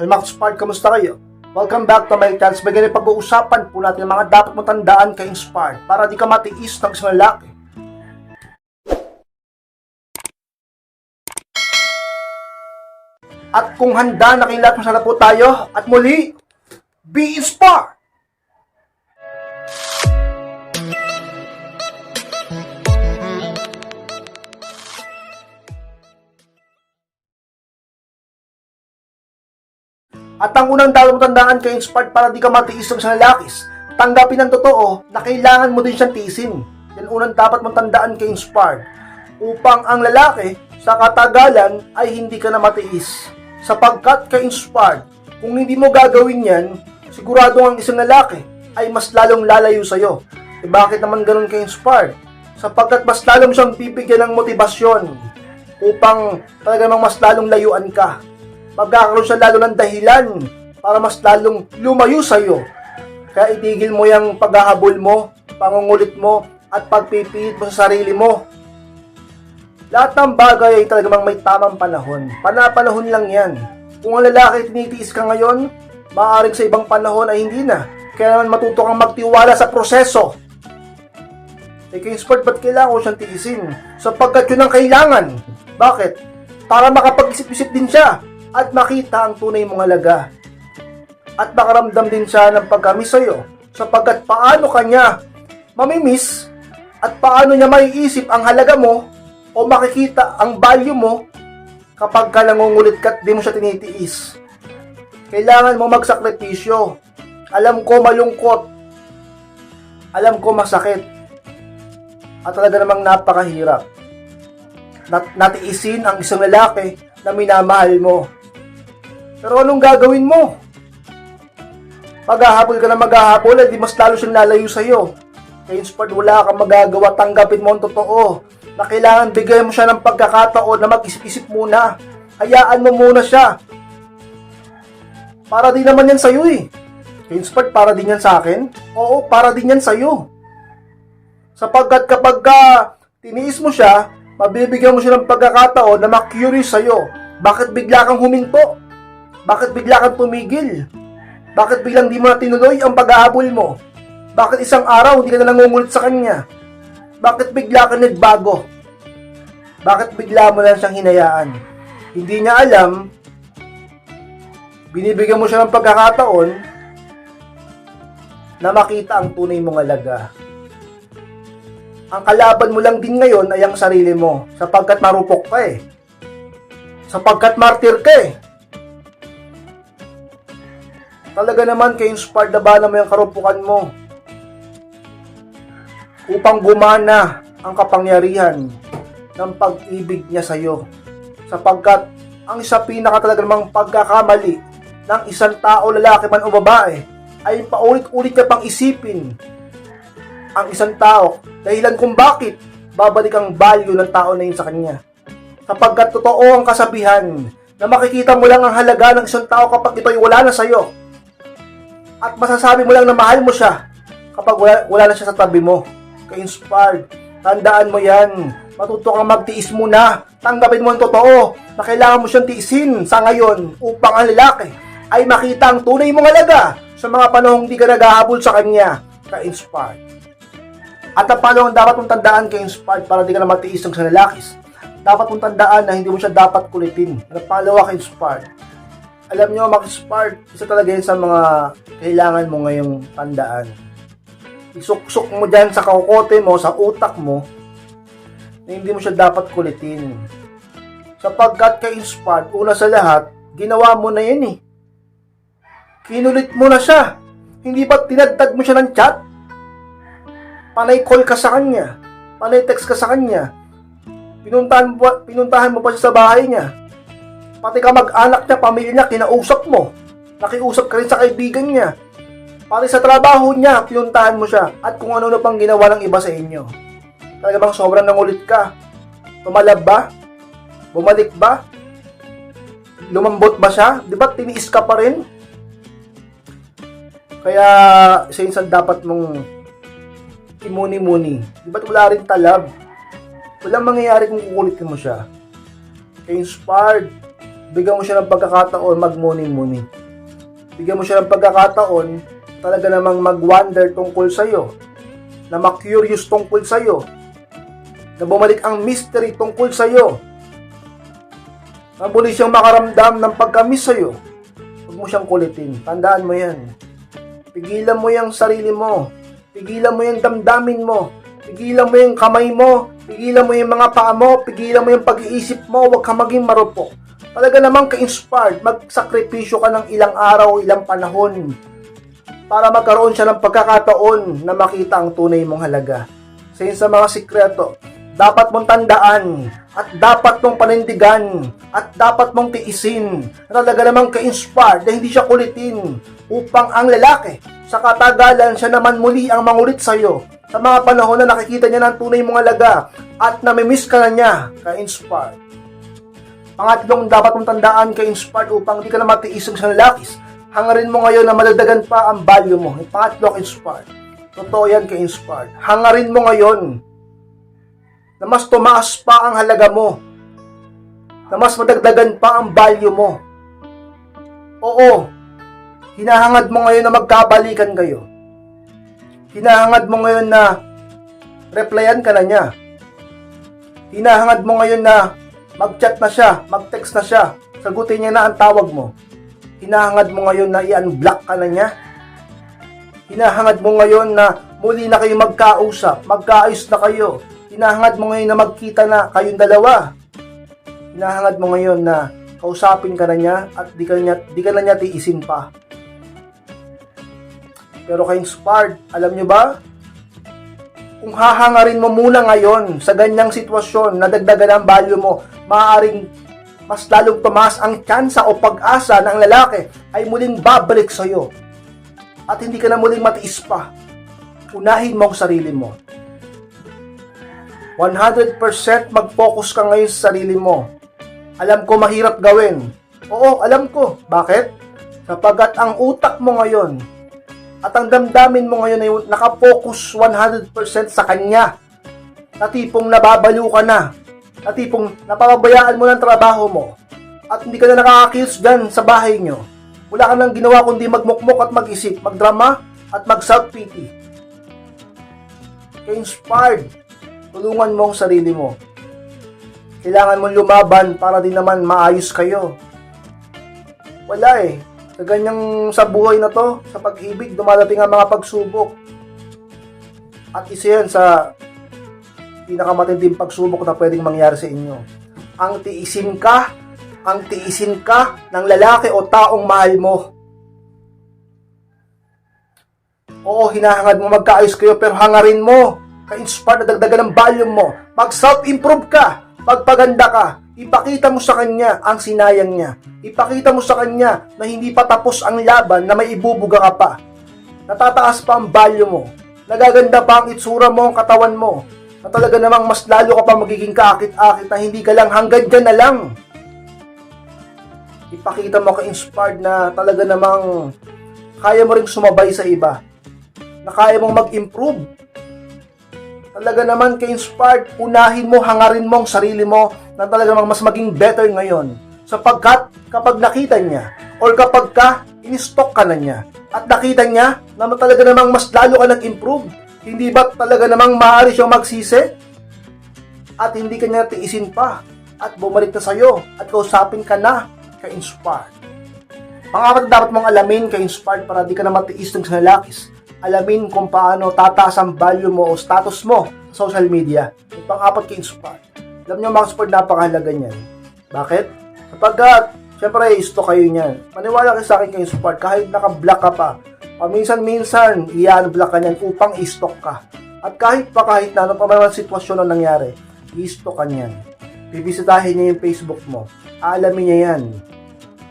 Hi Max Spark, kamusta kayo? Welcome back to my channel. Bagay pag-uusapan po natin mga dapat mong tandaan kay Inspired para di ka matiis ng isang lalaki. At kung handa na kayo lahat, po tayo. At muli, be inspired! At ang unang dapat mong tandaan kay Inspired para di ka matiis ng lalakis, tanggapin ang totoo na kailangan mo din siyang tiisin. Yan unang dapat mong tandaan kay Inspired upang ang lalaki sa katagalan ay hindi ka na matiis. Sapagkat kay Inspired, kung hindi mo gagawin yan, sigurado ang isang lalaki ay mas lalong lalayo sa'yo. E bakit naman ganun kay Inspired? Sapagkat mas lalong siyang bibigyan ng motibasyon upang talaga mas lalong layuan ka magkakaroon siya lalo ng dahilan para mas lalong lumayo sa iyo. Kaya itigil mo yung paghahabol mo, pangungulit mo, at pagpipilit mo sa sarili mo. Lahat ng bagay ay talagang may tamang panahon. Panapanahon lang yan. Kung ang lalaki tinitiis ka ngayon, maaaring sa ibang panahon ay hindi na. Kaya naman matuto kang magtiwala sa proseso. Eh, kay Sport, ba't kailangan ko siyang tiisin? Sapagkat yun ang kailangan. Bakit? Para makapag-isip-isip din siya at makita ang tunay mong halaga. At makaramdam din siya ng pagkamis sa'yo sapagkat paano kanya mamimiss at paano niya maiisip ang halaga mo o makikita ang value mo kapag ka nangungulit ka at di mo siya tinitiis. Kailangan mo magsakripisyo. Alam ko malungkot. Alam ko masakit. At talaga namang napakahirap. Nat natiisin ang isang lalaki na minamahal mo. Pero anong gagawin mo? Maghahabol ka na maghahabol, eh, di mas lalo siyang lalayo sa'yo. Kaya inspired, wala kang magagawa, tanggapin mo ang totoo. Na kailangan bigay mo siya ng pagkakataon na mag-isip-isip muna. Hayaan mo muna siya. Para din naman yan sa'yo eh. Kaya para din yan sa akin? Oo, para din yan sa'yo. Sapagkat kapag ka tiniis mo siya, mabibigyan mo siya ng pagkakataon na ma-curious sa'yo. Bakit bigla kang huminto? Bakit bigla kang tumigil? Bakit biglang di mo na tinuloy ang pag-ahabol mo? Bakit isang araw hindi ka na nangungulit sa kanya? Bakit bigla ka nagbago? Bakit bigla mo lang siyang hinayaan? Hindi niya alam, binibigyan mo siya ng pagkakataon na makita ang tunay mong alaga. Ang kalaban mo lang din ngayon ay ang sarili mo sapagkat marupok ka eh. Sapagkat martir ka eh. Talaga naman kay inspired na bala mo yung karupukan mo upang gumana ang kapangyarihan ng pag-ibig niya sa iyo. Sapagkat ang isa pinaka talaga namang pagkakamali ng isang tao, lalaki man o babae, ay paulit-ulit ka pang isipin ang isang tao dahilan kung bakit babalik ang value ng tao na yun sa kanya. Sapagkat totoo ang kasabihan na makikita mo lang ang halaga ng isang tao kapag ito'y wala na sa'yo. At masasabi mo lang na mahal mo siya kapag wala, wala na siya sa tabi mo. Ka-inspired. Tandaan mo yan. Matuto kang magtiis muna. Tanggapin mo ang totoo na kailangan mo siyang tiisin sa ngayon upang ang lalaki ay makita ang tunay mong halaga sa mga panahong di ka naghahabol sa kanya. Ka-inspired. At ang panahon dapat mong tandaan ka-inspired para di ka na matiis ng sa lalakis. Dapat mong tandaan na hindi mo siya dapat kulitin. At ang pangalawa ka-inspired alam nyo, Max-Spark, isa talaga yun sa mga kailangan mo ngayong tandaan. Isuksok mo dyan sa kaukote mo, sa utak mo, na hindi mo siya dapat kulitin. Sapagkat ka-inspired, una sa lahat, ginawa mo na yan eh. Kinulit mo na siya. Hindi ba tinagtag mo siya ng chat? Panay call ka sa kanya. Panay text ka sa kanya. Pinuntahan mo, pinuntahan mo pa siya sa bahay niya Pati ka mag-anak niya, pamilya niya, kinausap mo. Nakiusap ka rin sa kaibigan niya. Pati sa trabaho niya, pinuntahan mo siya. At kung ano na pang ginawa ng iba sa inyo. Talaga bang sobrang nangulit ka? Tumalab ba? Bumalik ba? Lumambot ba siya? Di ba tiniis ka pa rin? Kaya, since dapat mong imuni-muni. Di ba't wala rin talab? Walang mangyayari kung kukulitin mo siya. Kaya inspired, bigyan mo siya ng pagkakataon magmuni-muni. Bigyan mo siya ng pagkakataon talaga namang mag-wonder tungkol sa'yo, na ma-curious tungkol sa'yo, na bumalik ang mystery tungkol sa'yo, na muli siyang makaramdam ng pagka-miss sa'yo. Huwag mo siyang kulitin. Tandaan mo yan. Pigilan mo yung sarili mo. Pigilan mo yung damdamin mo. Pigilan mo yung kamay mo. Pigilan mo yung mga paa mo. Pigilan mo yung pag-iisip mo. Huwag ka maging marupok. Talaga namang ka-inspired. Magsakripisyo ka ng ilang araw, ilang panahon para magkaroon siya ng pagkakataon na makita ang tunay mong halaga. Sa sa mga sikreto, dapat mong tandaan at dapat mong panindigan at dapat mong tiisin na talaga namang ka-inspired na hindi siya kulitin upang ang lalaki sa katagalan siya naman muli ang mangulit sa'yo sa mga panahon na nakikita niya ng tunay mong halaga at namimiss ka na niya ka-inspired. Pangatlong dapat mong tandaan ka-inspired upang hindi ka na matiis sa lalakis hangarin mo ngayon na madagdagan pa ang value mo. Yung pangatlo, inspired. Totoo yan kay inspired. Hangarin mo ngayon na mas tumaas pa ang halaga mo. Na mas madagdagan pa ang value mo. Oo, hinahangad mo ngayon na magkabalikan kayo. Hinahangad mo ngayon na replyan ka na niya. Hinahangad mo ngayon na mag-chat na siya, mag-text na siya, sagutin niya na ang tawag mo hinahangad mo ngayon na i-unblock ka na niya? Hinahangad mo ngayon na muli na kayo magkausap, magkaayos na kayo. Hinahangad mo ngayon na magkita na kayong dalawa. Hinahangad mo ngayon na kausapin ka na niya at di ka, niya, di ka na niya tiisin pa. Pero kayong Spard, alam nyo ba? Kung hahangarin mo muna ngayon sa ganyang sitwasyon na dagdagan ang value mo, maaaring mas lalong tumaas ang tsansa o pag-asa ng lalaki ay muling babalik sa iyo. At hindi ka na muling matiis pa. Unahin mo ang sarili mo. 100% mag-focus ka ngayon sa sarili mo. Alam ko mahirap gawin. Oo, alam ko. Bakit? Sapagkat ang utak mo ngayon at ang damdamin mo ngayon ay nakafocus 100% sa kanya. Na tipong nababaliw ka na na tipong napapabayaan mo ng trabaho mo at hindi ka na nakakakills dyan sa bahay nyo. Wala ka nang ginawa kundi magmukmok at mag-isip, magdrama at mag-self-pity. Kaya inspired, tulungan mo ang sarili mo. Kailangan mong lumaban para din naman maayos kayo. Wala eh. Sa ganyang sa buhay na to, sa pag-ibig, dumadating ang mga pagsubok. At isa yan sa pinakamatinding pagsubok na pwedeng mangyari sa inyo. Ang tiisin ka, ang tiisin ka ng lalaki o taong mahal mo. Oo, hinahangad mo magkaayos kayo pero hangarin mo. Ka-inspire na dagdagan ng volume mo. Mag-self-improve ka. Pagpaganda ka. Ipakita mo sa kanya ang sinayang niya. Ipakita mo sa kanya na hindi pa tapos ang laban na may ibubuga ka pa. Natataas pa ang value mo. Nagaganda pa ang itsura mo, ang katawan mo na talaga namang mas lalo ka pa magiging kaakit-akit na hindi ka lang hanggang dyan na lang. Ipakita mo ka-inspired na talaga namang kaya mo rin sumabay sa iba. Na kaya mong mag-improve. Talaga naman ka-inspired, unahin mo, hangarin mo ang sarili mo na talaga namang mas maging better ngayon. Sapagkat kapag nakita niya or kapag ka in-stock ka na niya at nakita niya na talaga namang mas lalo ka nag-improve, hindi ba talaga namang maaari siyang magsisi? At hindi ka niya tiisin pa at bumalik na sa'yo at kausapin ka na ka-inspired. Pangapat dapat mong alamin ka-inspired para di ka na matiis ng sanalakis. Alamin kung paano tataas ang value mo o status mo sa social media. Yung pang-apat ka-inspired. Alam niyo mga sport, napakahalaga niyan. Bakit? Sapagkat, syempre, isto kayo niyan. Maniwala kayo sa akin ka-inspired kahit naka-block ka pa Paminsan-minsan, i-unblock ka niyan upang i-stock ka. At kahit pa kahit na ano pa man sitwasyon na nangyari, i-stock ka niyan. Bibisitahin niya yung Facebook mo. Aalamin niya yan.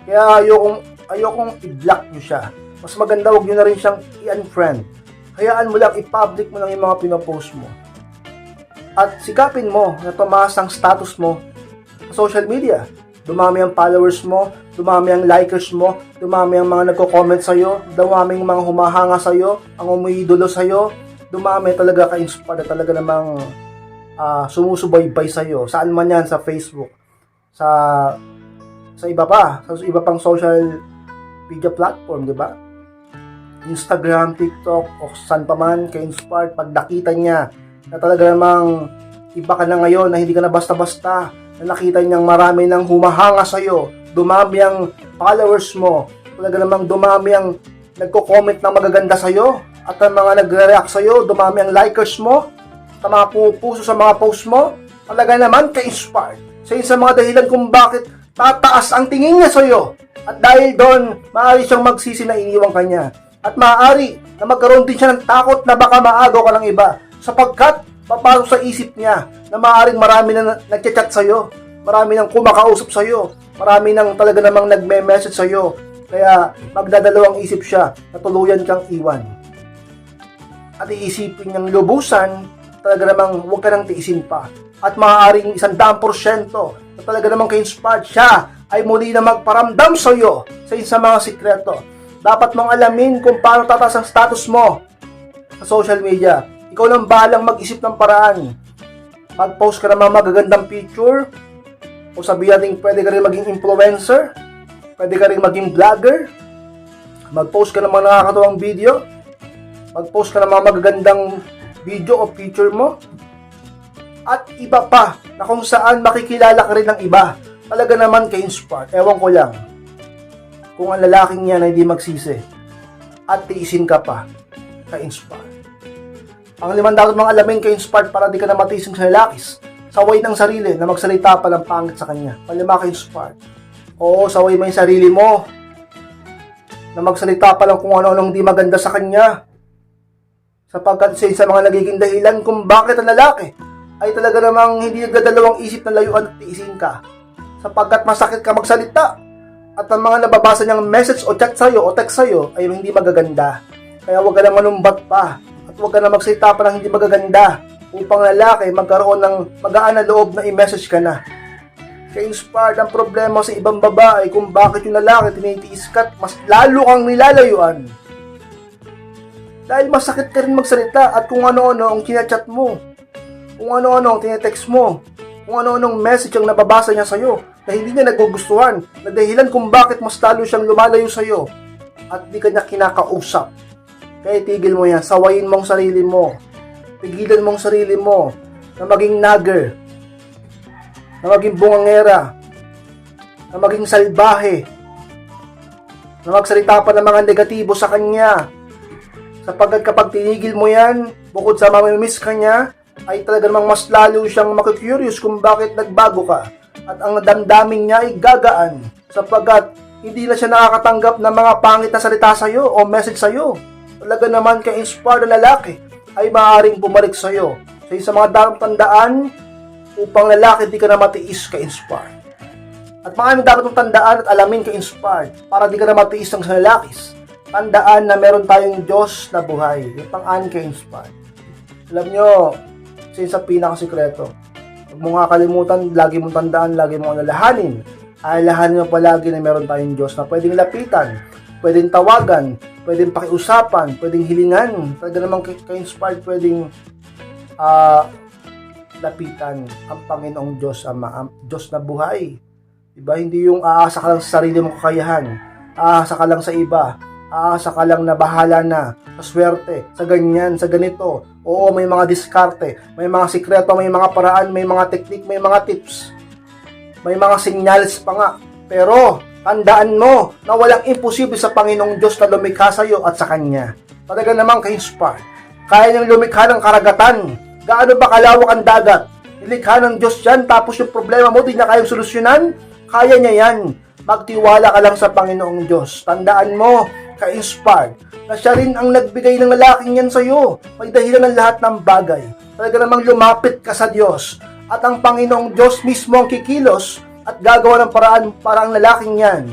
Kaya ayokong, ayokong i-block niyo siya. Mas maganda wag niyo na rin siyang i-unfriend. Hayaan mo lang, i-public mo lang yung mga pinopost mo. At sikapin mo na tumaas ang status mo sa social media. Dumami ang followers mo, dumami ang likers mo, dumami ang mga nagko-comment sa'yo, dumami ang mga humahanga sa'yo, ang umiidolo sa'yo, dumami talaga ka-inspire talaga namang uh, sumusubaybay sa'yo. Saan man yan, sa Facebook, sa sa iba pa, sa iba pang social media platform, di ba? Instagram, TikTok, o saan pa man kay inspired pag nakita niya na talaga namang iba ka na ngayon na hindi ka na basta-basta na nakita niyang marami nang humahanga sa'yo, dumami ang followers mo, talaga namang dumami ang nagko-comment ng magaganda sa'yo, at ang mga nagre-react sa'yo, dumami ang likers mo, ang mga pumupuso sa mga post mo, talaga naman ka-inspired. Sa isa sa mga dahilan kung bakit tataas ang tingin niya sa'yo. At dahil doon, maaari siyang magsisi na iniwang kanya. At maaari na magkaroon din siya ng takot na baka maagaw ka ng iba. Sapagkat papasok sa isip niya na maaaring marami na nagchat sa'yo. Marami nang kumakausap sa'yo. Marami nang talaga namang nagme-message sa'yo. Kaya magdadalawang isip siya na tuluyan kang iwan. At iisipin niyang lubusan, talaga namang huwag ka nang tiisin pa. At maaaring isang daang porsyento na talaga namang ka-inspired siya ay muli na magparamdam sa iyo sa isa mga sikreto. Dapat mong alamin kung paano tataas ang status mo sa social media. Ikaw lang bahalang mag-isip ng paraan. Mag-post ka ng mga magagandang picture o sabihin natin pwede ka rin maging influencer, pwede ka rin maging vlogger, mag-post ka ng mga nakakatuwang video, mag-post ka ng mga magagandang video o picture mo, at iba pa na kung saan makikilala ka rin ng iba. Talaga naman ka-inspire. Ewan ko lang. Kung ang lalaking yan ay hindi magsisi at tiisin ka pa, ka-inspire. Ang limang mga alamin ka-inspired para di ka na matising sa lalakis. Saway ng sarili na magsalita pa ng pangit sa kanya. Palima ka-inspired. Oo, saway mo yung sarili mo na magsalita pa lang kung ano-anong di maganda sa kanya sapagkat isa sa mga nagiging dahilan kung bakit ang lalaki ay talaga namang hindi nagdadalawang isip na layuan at tiisin ka sapagkat masakit ka magsalita at ang mga nababasa niyang message o chat sa'yo o text sa'yo ay hindi magaganda. Kaya huwag ka na manumbat pa huwag ka na magsalita pa ng hindi magaganda upang lalaki magkaroon ng magaan na loob na i-message ka na. Kaya inspired ang problema sa ibang babae kung bakit yung lalaki tinitiis ka mas lalo kang nilalayuan. Dahil masakit ka rin magsalita at kung ano-ano ang kinachat mo. Kung ano-ano ang tinetext mo. Kung ano-anong message ang nababasa niya sa'yo na hindi niya nagugustuhan. Na dahilan kung bakit mas lalo siyang lumalayo sa'yo at di ka niya kinakausap. Kaya tigil mo yan. Sawayin mo ang sarili mo. Pigilan mo ang sarili mo na maging nagger. Na maging bungangera. Na maging salbahe. Na magsalita pa ng mga negatibo sa kanya sapagkat kapag tinigil mo yan, bukod sa mamimiss ka niya, ay talaga namang mas lalo siyang makikurious kung bakit nagbago ka. At ang damdamin niya ay gagaan sapagkat hindi na siya nakakatanggap ng mga pangit na salita sa'yo o message sa'yo. Talaga naman kay inspired na lalaki ay maaaring bumalik sa'yo. Sa isa mga dapat tandaan upang lalaki di ka na matiis kay inspired. At maraming dapat mong tandaan at alamin kay inspired para di ka na matiis ng sa lalakis tandaan na meron tayong Diyos na buhay. Yung pang-ani kay inspired. Alam nyo, isa yun sa pinakasikreto. Huwag mo nga kalimutan, lagi mong tandaan, lagi mong alalahanin. Alalahanin mo palagi na meron tayong Diyos na pwedeng lapitan, pwedeng tawagan, pwedeng pakiusapan, pwedeng hilingan. Talaga namang kay kay inspired pwedeng ah lapitan ang Panginoong Diyos, Ama, ang Diyos na buhay. Diba? Hindi yung aasa ka lang sa sarili mong kakayahan, aasa ka lang sa iba, aasa ka lang na bahala na sa swerte, sa ganyan, sa ganito. Oo, may mga diskarte, may mga sikreto, may mga paraan, may mga teknik, may mga tips. May mga signals pa nga. Pero, tandaan mo na walang imposible sa Panginoong Diyos na lumikha sa iyo at sa Kanya. Talaga namang ka-inspire. Kaya niyang lumikha ng karagatan. Gaano ba kalawak ang dagat? Nilikha ng Diyos yan, tapos yung problema mo, di niya kayang solusyonan? Kaya niya yan. Magtiwala ka lang sa Panginoong Diyos. Tandaan mo, ka-inspired, na siya rin ang nagbigay ng lalaking yan sa'yo. May dahilan ng lahat ng bagay. Talaga namang lumapit ka sa Diyos. At ang Panginoong Diyos mismo ang kikilos at gagawa ng paraan para ang lalaking yan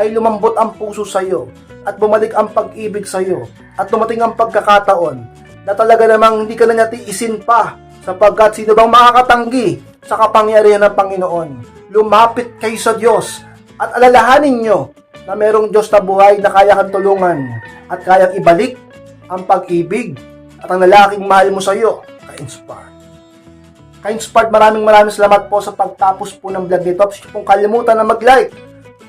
ay lumambot ang puso sa'yo at bumalik ang pag-ibig sa'yo at dumating ang pagkakataon na talaga namang hindi ka na niya tiisin pa sapagkat sino bang makakatanggi sa kapangyarihan ng Panginoon. Lumapit kayo sa Diyos at alalahanin nyo na merong Diyos na buhay na kaya kang tulungan at kayang ibalik ang pag-ibig at ang lalaking mahal mo sa iyo, ka-inspire. Ka-inspired, maraming maraming salamat po sa pagtapos po ng vlog nito. Please pong kalimutan na mag-like,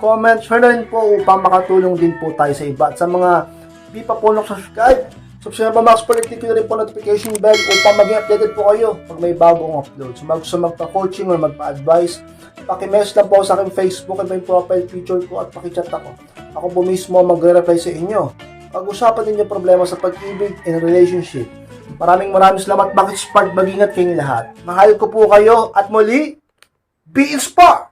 comment, share na rin po upang makatulong din po tayo sa iba. At sa mga di pa po subscribe subscribe pa Max Palit, click nyo rin po notification bell upang maging updated po kayo pag may bagong upload. So mag gusto magpa-coaching or magpa-advise, paki-message lang po sa aking Facebook at may profile picture ko at paki-chat ako. Ako po mismo magre-reply sa inyo. Pag-usapan din yung problema sa pag-ibig and relationship. Maraming maraming salamat. Bakit Spark? Mag-ingat kayong lahat. Mahal ko po kayo at muli, be inspired!